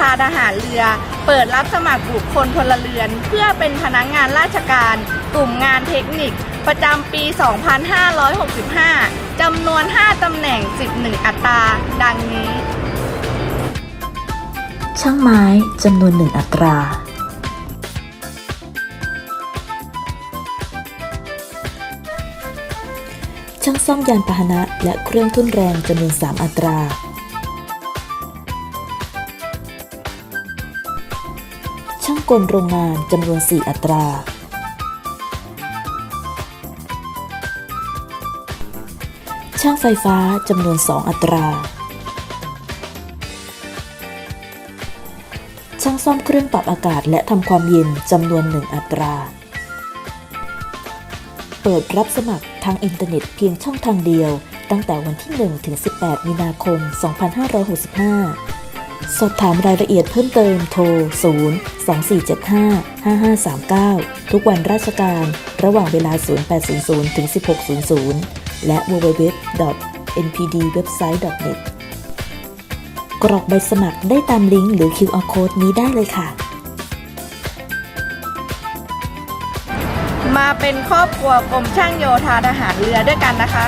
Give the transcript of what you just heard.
ธาทหารเรือ เปิดรับสมัครบุคคลพลเรือน เพื่อเป็นพนักงานราชการ กลุ่มงานเทคนิค ประจำปี 2565 จำนวน 5 ตำแหน่ง 11 อัตรา ดังนี้ ช่างไม้จำนวนหนึ่งอัตราช่างซ่อมยานพาหนะและเครื่องทุ่นแรงจำนวน 3 อัตรา ช่างกลโรงงานจำนวน 4 อัตรา ช่างไฟฟ้าจำนวน 2 อัตรา ช่างซ่อมเครื่องปรับอากาศและทำความเย็นจำนวน 1 อัตรา เปิดรับสมัครทางอินเทอร์เน็ตเพียงช่องทางเดียว ตั้งแต่วันที่ 1 ถึง 18 มีนาคม 2565 สอบถามรายละเอียดเพิ่มเติมโทร 0 2475 5539 ทุกวันราชการ ระหว่างเวลา 0800 ถึง 1600 และ www.npdwebsite.net กรอกใบสมัครได้ตามลิงก์หรือ QR code นี้ได้เลยค่ะ มาเป็นครอบครัวกรมช่างโยธาทหารเรือด้วยกันนะคะ